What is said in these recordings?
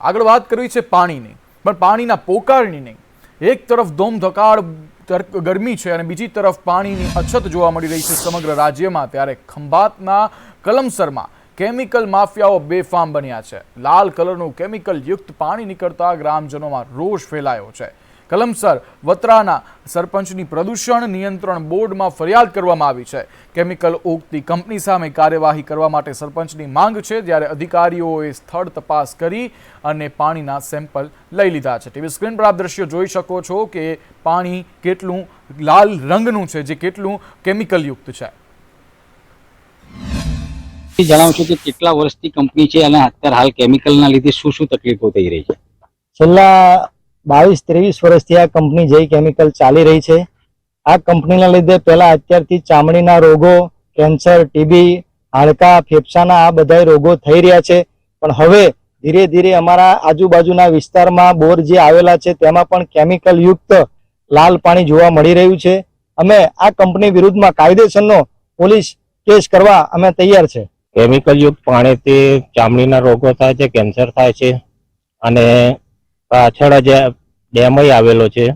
આગળ વાત કરવી છે પાણીની. પણ પાણીના પોકારની નહીં. એક તરફ ધોમધકાળ ગરમી છે અને બીજી તરફ પાણીની અછત જોવા મળી રહી છે સમગ્ર રાજ્યમાં ત્યારે ખંભાતના કલમસરમાં કેમિકલ માફિયાઓ બેફામ બન્યા છે. લાલ કલરનું કેમિકલ યુક્ત પાણી નીકળતા ગ્રામજનોમાં રોષ ફેલાયો છે. કલમસર વત્રાના સરપંચની પ્રદૂષણ નિયંત્રણ બોર્ડમાં ફરિયાદ કરવામાં આવી છે. કેમિકલ ઓગતી કંપની સામે કાર્યવાહી કરવા માટે સરપંચની માંગ છે જ્યારે અધિકારીઓએ સ્થળ તપાસ કરી અને પાણીના સેમ્પલ લઈ લીધા છે. ટીવી સ્ક્રીન પર આપ દ્રશ્યો જોઈ શકો છો કે પાણી કેટલું લાલ રંગનું છે જે કેટલું કેમિકલ યુક્ત છે જણાવું છું કે કેટલા વર્ષથી કંપની છે અને અત્યારે હાલ કેમિકલના લીધે શું શું તકલીફો થઈ રહી છે? છેલ્લા બાવીસ, ત્રેવીસ વર્ષથી આ કંપની જય કેમિકલ ચાલી રહી છે. આ કંપનીના લીધે પહેલાં અત્યારથી ચામડીના રોગો કેન્સર ટીબી હાડકા, ફેફસાના આ બધા રોગો થઈ રહ્યા છે. પણ હવે ધીરે ધીરે અમારા આજુબાજુના વિસ્તારમાં બોર જે આવેલા છે તેમાં પણ કેમિકલ યુક્ત લાલ પાણી જોવા મળી રહ્યું છે. અમે આ કંપની વિરુદ્ધમાં કાયદેસરનો પોલીસ કેસ કરવા અમે તૈયાર છે. કેમિકલ યુક્ત પાણીથી ચામડીના રોગો થાય છે કેન્સર થાય છે અને પાછળ જ ડેમય આવેલો છે.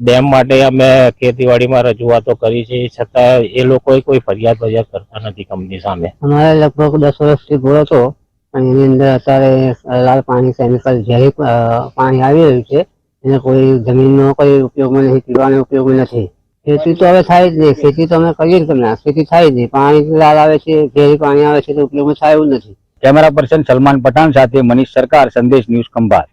ડેમ માટે અમે ખેતીવાડીમાં રજૂઆતો કરી છે. છતાં એ લોકોએ કોઈ ફરિયાદ ફરિયાદ કરતા નથી કંપની સામે. અમારે લગભગ દસ વર્ષથી બોર હતો. અને એની અંદર અત્યારે લાલ પાણી કેમિકલ ઝેરી પાણી આવી રહ્યું છે. એને કોઈ જમીનનો કોઈ ઉપયોગમાં નથી પીવાનો ઉપયોગમાં નથી. ખેતી તો હવે થાય જ નહીં. ખેતી તો અમે કરીએ જ ના ખેતી થાય જ નહીં. પાણી લાલ આવે છે ઝેરી પાણી આવે છે તો ઉપયોગમાં થાય એવું નથી. કેમેરા પર્સન સલમાન પઠાણ સાથે મનીષ સરકાર સંદેશ ન્યૂઝ ખંભાત.